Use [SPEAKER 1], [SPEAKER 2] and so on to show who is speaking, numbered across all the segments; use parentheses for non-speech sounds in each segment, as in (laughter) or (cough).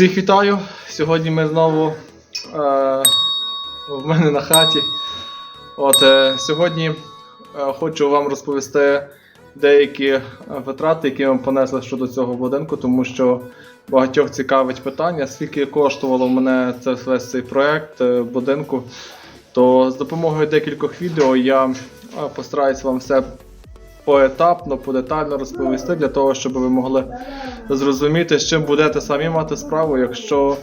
[SPEAKER 1] Всіх вітаю! Сьогодні ми знову е, в мене на хаті. От, е, сьогодні е, хочу вам розповісти деякі е, витрати, які ми понесли щодо цього будинку, тому що багатьох цікавить питання, скільки коштувало мене це, весь цей проект е, будинку. То з допомогою декількох відео я е, постараюсь вам все поетапно, подетально розповісти для того, щоб ви могли зрозуміти, з чим будете самі мати справу, якщо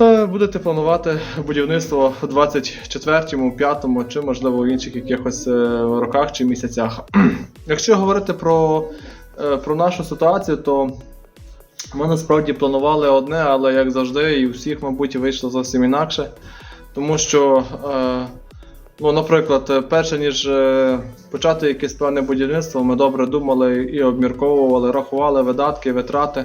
[SPEAKER 1] е, будете планувати будівництво в 24-му, 5-му чи, можливо, в інших якихось е, роках чи місяцях. (clears throat) Якщо говорити про, е, про нашу ситуацію, то ми насправді планували одне, але як завжди, і у всіх, мабуть, вийшло зовсім інакше. Тому що, ну, наприклад, е, перше ніж е, почати якесь певне будівництво, ми добре думали і обмірковували, рахували видатки, витрати,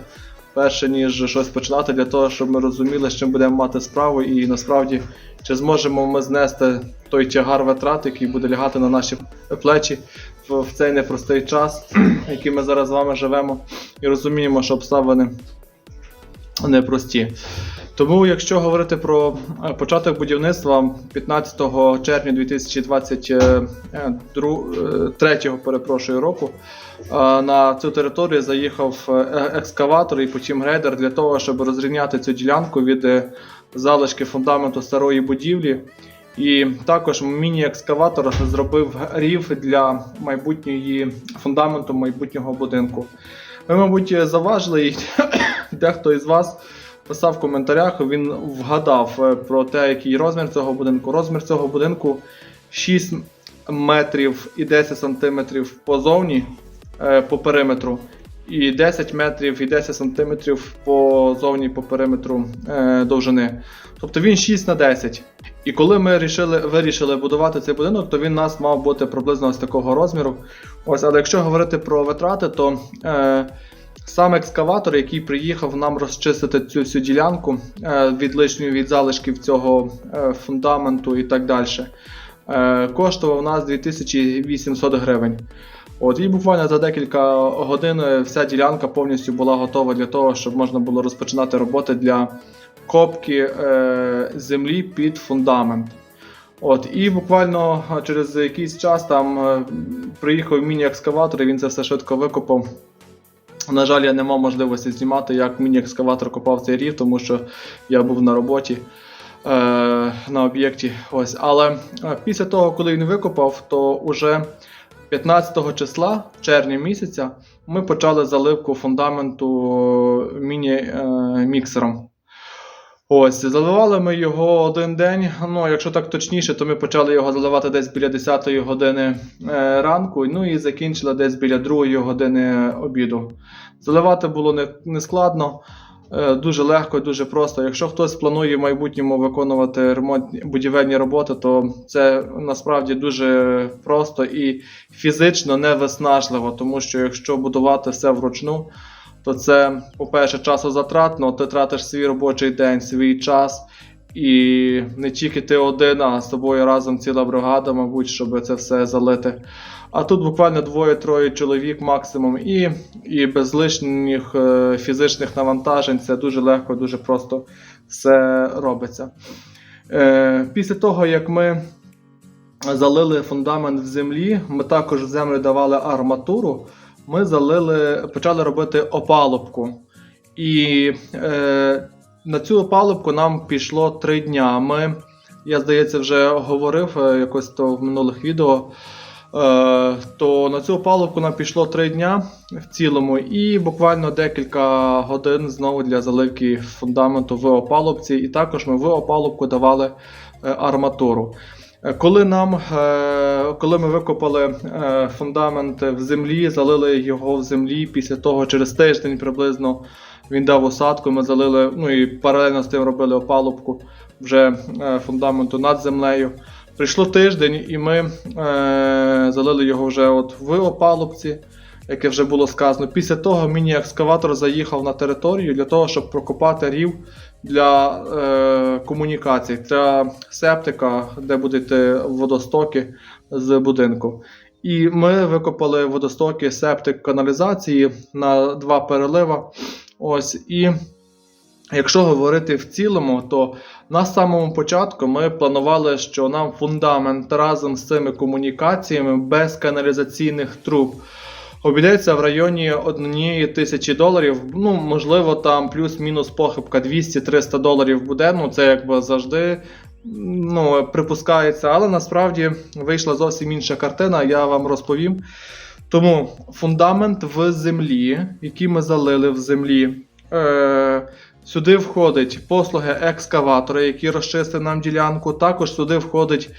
[SPEAKER 1] перше ніж щось починати, для того, щоб ми розуміли, з чим будемо мати справу, і насправді чи зможемо ми знести той тягар витрат, який буде лягати на наші плечі в, цей непростий час, (clears throat) який ми зараз з вами живемо, і розуміємо, що обставини непрості. Тому, якщо говорити про е, початок будівництва 15 червня 2023 перепрошую, року е, на цю територію заїхав е, екскаватор і потім грейдер для того, щоб розрівняти цю ділянку від е, залишки фундаменту старої будівлі. І також міні-екскаватор зробив рів для майбутньої фундаменту майбутнього будинку. Ви, мабуть, заважили, і (coughs) дехто із вас писав в коментарях, він вгадав е, про те, який розмір цього будинку. Розмір цього будинку 6 метрів і 10 сантиметрів позовні е, по периметру, і 10 метрів і 10 сантиметрів позовні по периметру е, довжини. Тобто він 6 на 10. І коли ми рішили, вирішили будувати цей будинок, то він у нас мав бути приблизно ось такого розміру. Ось, але якщо говорити про витрати, то е, сам екскаватор, який приїхав нам розчистити цю всю ділянку е, від лишньої від залишків цього е, фундаменту і так далі, е, коштував нас 2800 гривень. От, і буквально за декілька годин вся ділянка повністю була готова для того, щоб можна було розпочинати роботи для копки землі під фундамент. От, і буквально через якийсь час там приїхав міні-екскаватор, і він це все швидко викопав. На жаль, я не мав можливості знімати, як міні-екскаватор копав цей рів, тому що я був на роботі е, на об'єкті. Ось. Але е, після того, коли він викопав, то вже 15 числа, червня місяця, ми почали заливку фундаменту міні-міксером. Ось, заливали ми його один день. Ну, якщо так точніше, то ми почали його заливати десь біля 10-ї години е, ранку, ну і закінчили десь біля 2 години обіду. Заливати було не, не складно, е, дуже легко, дуже просто. Якщо хтось планує в майбутньому виконувати ремонтні будівельні роботи, то це насправді дуже просто і фізично не виснажливо, тому що якщо будувати все вручну то це, по-перше, часозатратно, ти тратиш свій робочий день, свій час, і не тільки ти один, а з тобою разом ціла бригада, мабуть, щоб це все залити. А тут буквально двоє-троє чоловік максимум, і і без лишніх е, фізичних навантажень це дуже легко, дуже просто все робиться. Е, Після того, як ми залили фундамент в землі, ми також в землю давали арматуру ми залили, почали робити опалубку. І е, на цю опалубку нам пішло три дня. Ми, я здається, вже говорив е, якось то в минулих відео. Е, то на цю опалубку нам пішло три дня в цілому, і буквально декілька годин знову для заливки фундаменту в опалубці. І також ми в опалубку давали е, арматуру. Е, коли нам, е, коли ми викопали е, фундамент в землі, залили його в землі, після того через тиждень приблизно він дав осадку, ми залили, ну і паралельно з тим робили опалубку вже фундаменту над землею. Прийшло тиждень, і ми залили його вже от в опалубці, яке вже було сказано. Після того міні-екскаватор заїхав на територію для того, щоб прокопати рів для е, комунікацій, для септика, де будуть водостоки з будинку. І ми викопали водостоки септик каналізації на два перелива. Ось і Якщо говорити в цілому, то на самому початку ми планували, що нам фундамент разом з цими комунікаціями без каналізаційних труб обійдеться в районі однієї тисячі доларів. Ну, можливо, там плюс-мінус похибка 200-300 доларів буде. Ну, це якби завжди ну, припускається, але насправді вийшла зовсім інша картина, я вам розповім. Тому фундамент в землі, який ми залили в землі. Е- Сюди входить послуги екскаватора, які розчистили нам ділянку. Також сюди входить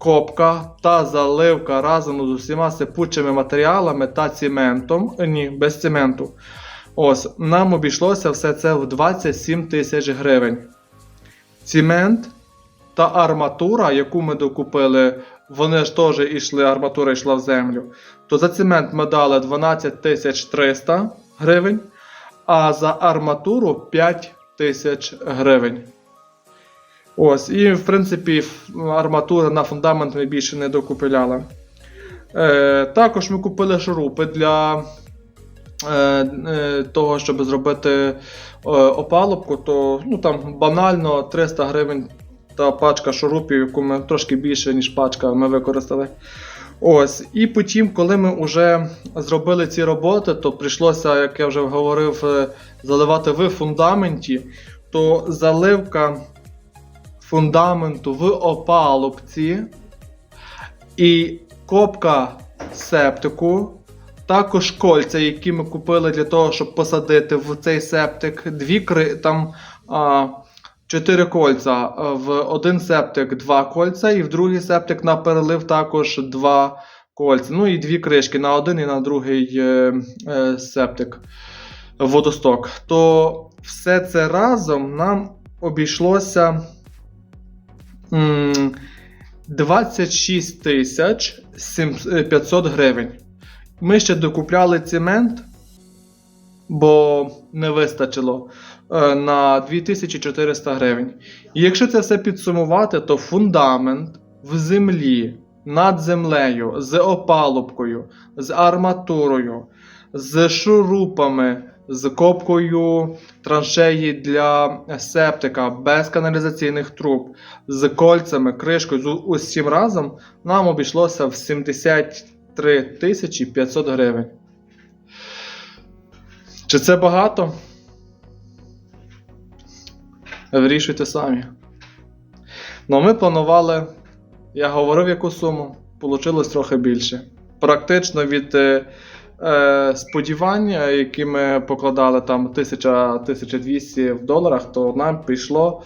[SPEAKER 1] копка та заливка разом з усіма сипучими матеріалами та цементом. Е, Ні, без цементу. Ось, нам обійшлося все це в 27 тисяч гривень. Цемент та арматура, яку ми докупили, вони ж теж йшли, арматура йшла в землю. То за цемент ми дали 12 тисяч 300 гривень, а за арматуру 5 тисяч гривень. Ось, і в принципі арматура на фундамент ми більше не докупляли. Е, також ми купили шурупи для е, е, того, щоб зробити е, опалубку, то ну, там банально 300 гривень та пачка шурупів, яку ми трошки більше, ніж пачка, ми використали. Ось, і потім, коли ми вже зробили ці роботи, то прийшлося, як я вже говорив, е, заливати в фундаменті, то заливка фундаменту в опалубці і копка септику, також кольця, які ми купили для того, щоб посадити в цей септик, дві там а, чотири кольця. В один септик два кольця, і в другий септик на перелив також два кольця. Ну і дві кришки на один і на другий е, е, септик водосток. То все це разом нам обійшлося 26 тисяч е, 500 гривень. Ми ще докупляли цемент, бо не вистачило е, на 2400 гривень. І якщо це все підсумувати, то фундамент в землі, над землею, з опалубкою, з арматурою, з шурупами, з копкою траншеї для септика, без каналізаційних труб, з кольцями, кришкою, з усім разом нам обійшлося в 73 тисячі 500 гривень. Чи це багато? Вирішуйте самі. Ну, ми планували, я говорив яку суму, вийшло трохи більше. Практично від е, сподівань, е, які ми покладали там 1000-1200 в доларах, то нам пішло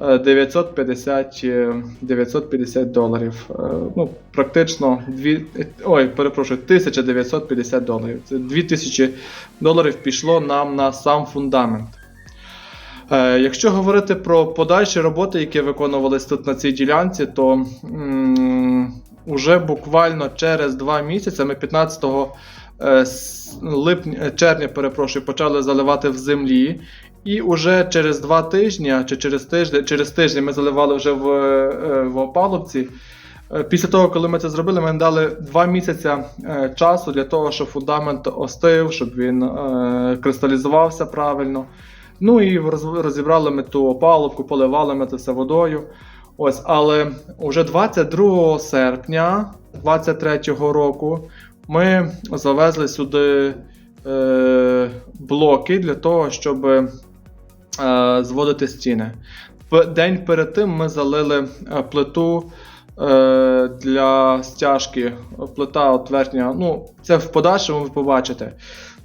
[SPEAKER 1] е, 950, е, 950 доларів. Е, Ну, практично дві, е, ой, перепрошую, 1950 доларів. Це 2000 доларів пішло нам на сам фундамент. Е, Якщо говорити про подальші роботи, які виконувались тут на цій ділянці, то м, уже буквально через два місяці, ми 15 е, с- липня, е, червня, перепрошую, почали заливати в землі. І уже через два тижні, чи через тиждень, через тиждень ми заливали вже в, е, в опалубці. Е, Після того, коли ми це зробили, ми дали два місяці е, часу для того, щоб фундамент остив, щоб він е, кристалізувався правильно. Ну і роз- розібрали ми ту опалубку, поливали ми це все водою. Ось, але вже 22 серпня 23 року ми завезли сюди е, блоки для того, щоб е, зводити стіни. День перед тим ми залили е, плиту е, для стяжки. Плита от верхня. Ну, це в подальшому ви побачите.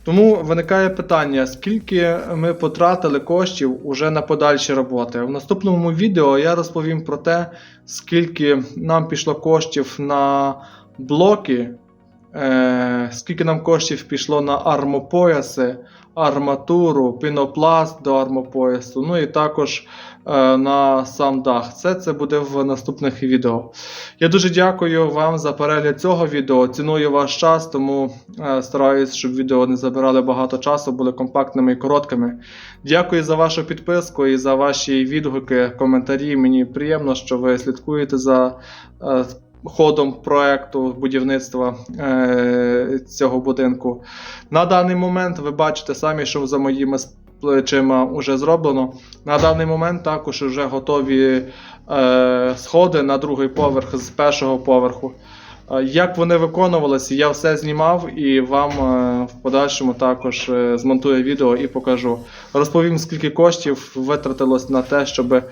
[SPEAKER 1] Тому виникає питання, скільки ми потратили коштів уже на подальші роботи. В наступному відео я розповім про те, скільки нам пішло коштів на блоки, е, скільки нам коштів пішло на армопояси, арматуру, пінопласт до армопоясу, ну і також е, на сам дах. Все це буде в наступних відео. Я дуже дякую вам за перегляд цього відео. Ціную ваш час, тому е, стараюсь, щоб відео не забирали багато часу, були компактними і короткими. Дякую за вашу підписку і за ваші відгуки, коментарі. Мені приємно, що ви слідкуєте за е, ходом проекту будівництва е, цього будинку. На даний момент ви бачите самі, що за моїми плечима вже зроблено. На даний момент також вже готові е, сходи на другий поверх з першого поверху. Як вони виконувалися, я все знімав і вам е, в подальшому також е, змонтую відео і покажу. Розповім, скільки коштів витратилось на те, щоб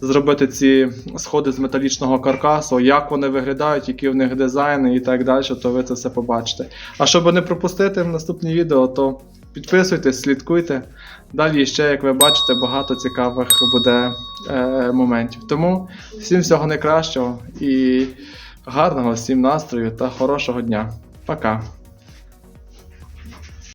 [SPEAKER 1] зробити ці сходи з металічного каркасу, як вони виглядають, які в них дизайни і так далі, то ви це все побачите. А щоб не пропустити наступні відео, то підписуйтесь, слідкуйте. Далі ще, як ви бачите, багато цікавих буде е, моментів. Тому всім всього найкращого і гарного всім настрою та хорошого дня. Пока.